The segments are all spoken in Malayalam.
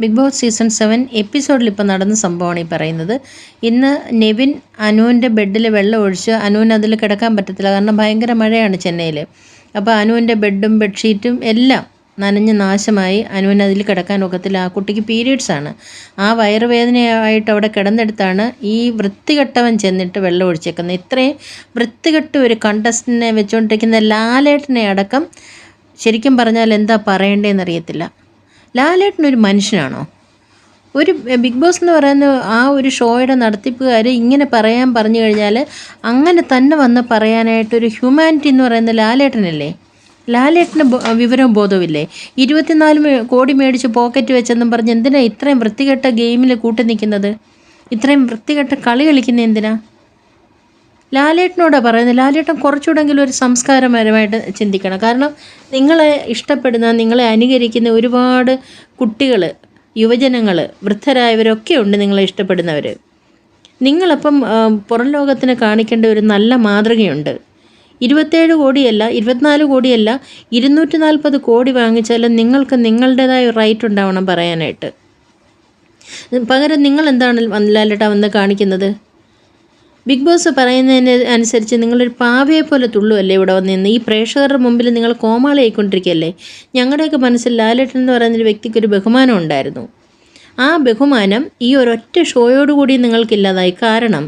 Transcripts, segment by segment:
ബിഗ് ബോസ് സീസൺ സെവൻ എപ്പിസോഡിൽ ഇപ്പോൾ നടന്ന സംഭവമാണ് ഈ പറയുന്നത്. ഇന്ന് നെവിൻ അനുവിന്റെ ബെഡിൽ വെള്ളം ഒഴിച്ച് അനുവിന് അതിൽ കിടക്കാൻ പറ്റത്തില്ല. കാരണം ഭയങ്കര മഴയാണ് ചെന്നൈയിൽ. അപ്പോൾ അനുവിന്റെ ബെഡും ബെഡ്ഷീറ്റും എല്ലാം നനഞ്ഞ് നാശമായി അനുവിന് അതിൽ കിടക്കാൻ ഒക്കത്തില്ല. ആ കുട്ടിക്ക് പീരീഡ്സ് ആണ്. ആ വയറുവേദനയായിട്ട് അവിടെ കിടന്നെടുത്താണ് ഈ വൃത്തികെട്ടവൻ ചെന്നിട്ട് വെള്ളം ഒഴിച്ചേക്കുന്നത്. ഇത്രയും വൃത്തികെട്ട ഒരു കണ്ടസ്റ്റിനെ വെച്ചുകൊണ്ടിരിക്കുന്ന ലാലേട്ടനെ അടക്കം ശരിക്കും പറഞ്ഞാൽ എന്താ പറയേണ്ടതെന്ന് അറിയത്തില്ല. ലാലേട്ടൻ ഒരു മനുഷ്യനാണോ? ഒരു ബിഗ് ബോസ് എന്ന് പറയുന്ന ആ ഒരു ഷോയുടെ നടത്തിപ്പുകാർ ഇങ്ങനെ പറയാൻ പറഞ്ഞു കഴിഞ്ഞാൽ അങ്ങനെ തന്നെ വന്ന് പറയാനായിട്ടൊരു ഹ്യൂമാനിറ്റി എന്ന് പറയുന്ന ലാലേട്ടനല്ലേ? ലാലേട്ടന് വിവരവും ബോധവുമില്ലേ? ഇരുപത്തിനാല് കോടി മേടിച്ച് പോക്കറ്റ് വെച്ചെന്നും പറഞ്ഞ് എന്തിനാ ഇത്രയും വൃത്തികെട്ട ഗെയിമിൽ കൂട്ടി നിൽക്കുന്നത് ഇത്രയും വൃത്തികെട്ട കളി കളിക്കുന്നത് എന്തിനാ? ലാലേട്ടനോടാണ് പറയുന്നത്. ലാലേട്ടൻ കുറച്ചുകൂടെങ്കിലും ഒരു സംസ്കാരപരമായിട്ട് ചിന്തിക്കണം. കാരണം നിങ്ങളെ ഇഷ്ടപ്പെടുന്ന നിങ്ങളെ അനുകരിക്കുന്ന ഒരുപാട് കുട്ടികൾ യുവജനങ്ങൾ വൃദ്ധരായവരൊക്കെ ഉണ്ട് നിങ്ങളെ ഇഷ്ടപ്പെടുന്നവർ നിങ്ങളപ്പം പുറം ലോകത്തിന് കാണിക്കേണ്ട ഒരു നല്ല മാതൃകയുണ്ട്. ഇരുപത്തേഴ് കോടിയല്ല ഇരുപത്തിനാല് കോടിയല്ല ഇരുന്നൂറ്റി നാൽപ്പത് കോടി വാങ്ങിച്ചാലും നിങ്ങൾക്ക് നിങ്ങളുടേതായ റൈറ്റ് ഉണ്ടാവണം പറയാനായിട്ട്. പകരം നിങ്ങൾ എന്താണ് ലാലേട്ട വന്ന് കാണിക്കുന്നത്? ബിഗ് ബോസ് പറയുന്നതിന് അനുസരിച്ച് നിങ്ങളൊരു പാവയെ പോലെ തുള്ളുമല്ലേ ഇവിടെ വന്ന് ഈ പ്രേക്ഷകരുടെ മുമ്പിൽ നിങ്ങൾ കോമാളിയായിക്കൊണ്ടിരിക്കുകയല്ലേ? ഞങ്ങളുടെയൊക്കെ മനസ്സിൽ ലാലേട്ടൻ എന്ന് പറയുന്നൊരു വ്യക്തിക്ക് ഒരു ബഹുമാനം ഉണ്ടായിരുന്നു. ആ ബഹുമാനം ഈ ഒരൊറ്റ ഷോയോടുകൂടി നിങ്ങൾക്കില്ലാതായി. കാരണം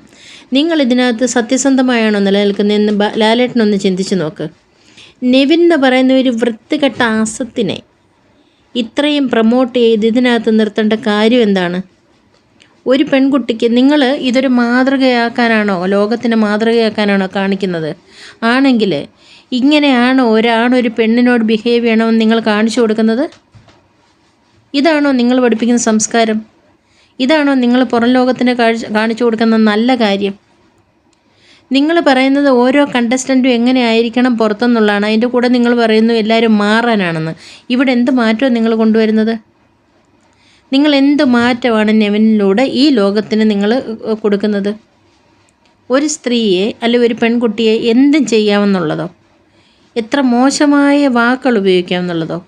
നിങ്ങൾ ഇതിനകത്ത് സത്യസന്ധമായാണോ നിലനിൽക്കുന്നതെന്ന് ലാലേട്ടനൊന്ന് ചിന്തിച്ച് നോക്ക്. നെവിൻ എന്ന് പറയുന്ന ഒരു വൃത്തികെട്ട ആസത്തിനെ ഇത്രയും പ്രൊമോട്ട് ചെയ്ത് ഇതിനകത്ത് നിർത്തേണ്ട കാര്യം എന്താണ്? ഒരു പെൺകുട്ടിക്ക് നിങ്ങൾ ഇതൊരു മാതൃകയാക്കാനാണോ ലോകത്തിന് മാതൃകയാക്കാനാണോ കാണിക്കുന്നത്? ആണെങ്കിൽ ഇങ്ങനെയാണോ ഒരാണൊരു ഒരു പെണ്ണിനോട് ബിഹേവ് ചെയ്യണമെന്ന് നിങ്ങൾ കാണിച്ചു കൊടുക്കുന്നത്? ഇതാണോ നിങ്ങൾ പഠിപ്പിക്കുന്ന സംസ്കാരം? ഇതാണോ നിങ്ങൾ പുറം ലോകത്തിന് കാണിച്ചു കൊടുക്കുന്ന നല്ല കാര്യം? നിങ്ങൾ പറയുന്നത് ഓരോ കണ്ടസ്റ്റന്റും എങ്ങനെ ആയിരിക്കണം പുറത്തുനിന്നുള്ളതാണ് അതിന്റെ കൂടെ നിങ്ങൾ പറയുന്നു എല്ലാവരും മാറാനാണെന്ന്. ഇവിടെ എന്ത് മാറ്റമാണ് നിങ്ങൾ കൊണ്ടുവരുന്നത്? നിങ്ങൾ എന്ത് മാറ്റമാണ് നെവനിലൂടെ ഈ ലോകത്തിന് നിങ്ങൾ കൊടുക്കുന്നത്? ഒരു സ്ത്രീയെ അല്ലെങ്കിൽ ഒരു പെൺകുട്ടിയെ എന്തും ചെയ്യാമെന്നുള്ളതോ? എത്ര മോശമായ വാക്കുകൾ ഉപയോഗിക്കാമെന്നുള്ളതോ?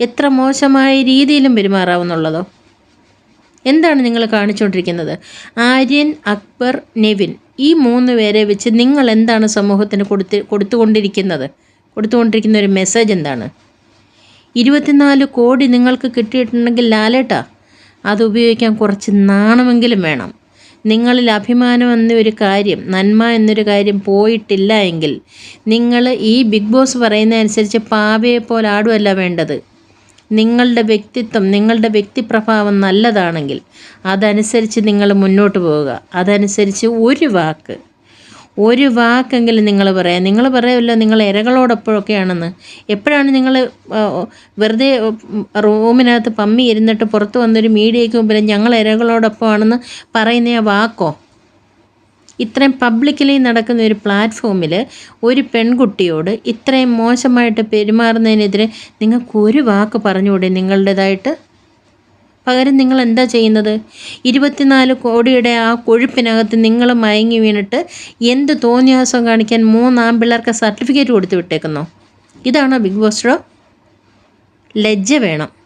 എത്ര മോശമായ രീതിയിലും പെരുമാറാമെന്നുള്ളതോ? എന്താണ് നിങ്ങൾ കാണിച്ചുകൊണ്ടിരിക്കുന്നത്? ആര്യൻ അക്ബർ നെവിൻ ഈ മൂന്ന് പേരെ വെച്ച് നിങ്ങൾ എന്താണ് സമൂഹത്തിന് കൊടുത്ത് കൊടുത്തുകൊണ്ടിരിക്കുന്നത്? കൊടുത്തുകൊണ്ടിരിക്കുന്ന ഒരു മെസ്സേജ് എന്താണ്? ഇരുപത്തിനാല് കോടി നിങ്ങൾക്ക് കിട്ടിയിട്ടുണ്ടെങ്കിൽ ലാലേട്ടാ അത് ഉപയോഗിക്കാൻ കുറച്ച് നാണമെങ്കിലും വേണം. നിങ്ങളിൽ അഭിമാനം എന്നൊരു കാര്യം നന്മ എന്നൊരു കാര്യം പോയിട്ടില്ല എങ്കിൽ നിങ്ങൾ ഈ ബിഗ് ബോസ് പറയുന്നതനുസരിച്ച് പാവയെ പോലെ ആടുമല്ല വേണ്ടത്. നിങ്ങളുടെ വ്യക്തിത്വം നിങ്ങളുടെ വ്യക്തിപ്രഭാവം നല്ലതാണെങ്കിൽ അതനുസരിച്ച് നിങ്ങൾ മുന്നോട്ട് പോവുക. അതനുസരിച്ച് ഒരു വാക്ക് ഒരു വാക്കെങ്കിലും നിങ്ങൾ പറയാം. നിങ്ങൾ പറയുമല്ലോ നിങ്ങൾ ഇരകളോടൊപ്പോഴൊക്കെയാണെന്ന് എപ്പോഴാണ് നിങ്ങൾ വെറുതെ റൂമിനകത്ത് പമ്മി ഇരുന്നിട്ട് പുറത്ത് വന്നൊരു മീഡിയയ്ക്ക് മുമ്പിൽ ഞങ്ങൾ ഇരകളോടൊപ്പമാണെന്ന് പറയുന്ന ആ വാക്കോ? ഇത്രയും പബ്ലിക്കലി നടക്കുന്ന ഒരു പ്ലാറ്റ്ഫോമിൽ ഒരു പെൺകുട്ടിയോട് ഇത്രയും മോശമായിട്ട് പെരുമാറുന്നതിനെതിരെ നിങ്ങൾക്ക് ഒരു വാക്ക് പറഞ്ഞുകൂടെ നിങ്ങളുടേതായിട്ട്? പകരം നിങ്ങൾ എന്താ ചെയ്യുന്നത്? ഇരുപത്തിനാല് കോടിയുടെ ആ കൊഴുപ്പിനകത്ത് നിങ്ങൾ മയങ്ങി വീണിട്ട് എന്ത് തോന്നിയാസം കാണിക്കാൻ മൂന്നാം പിള്ളേർക്ക് സർട്ടിഫിക്കറ്റ് കൊടുത്ത് വിട്ടേക്കുന്നോ. ഇതാണോ ബിഗ് ബോസ് ഷോ. ലജ്ജ വേണം.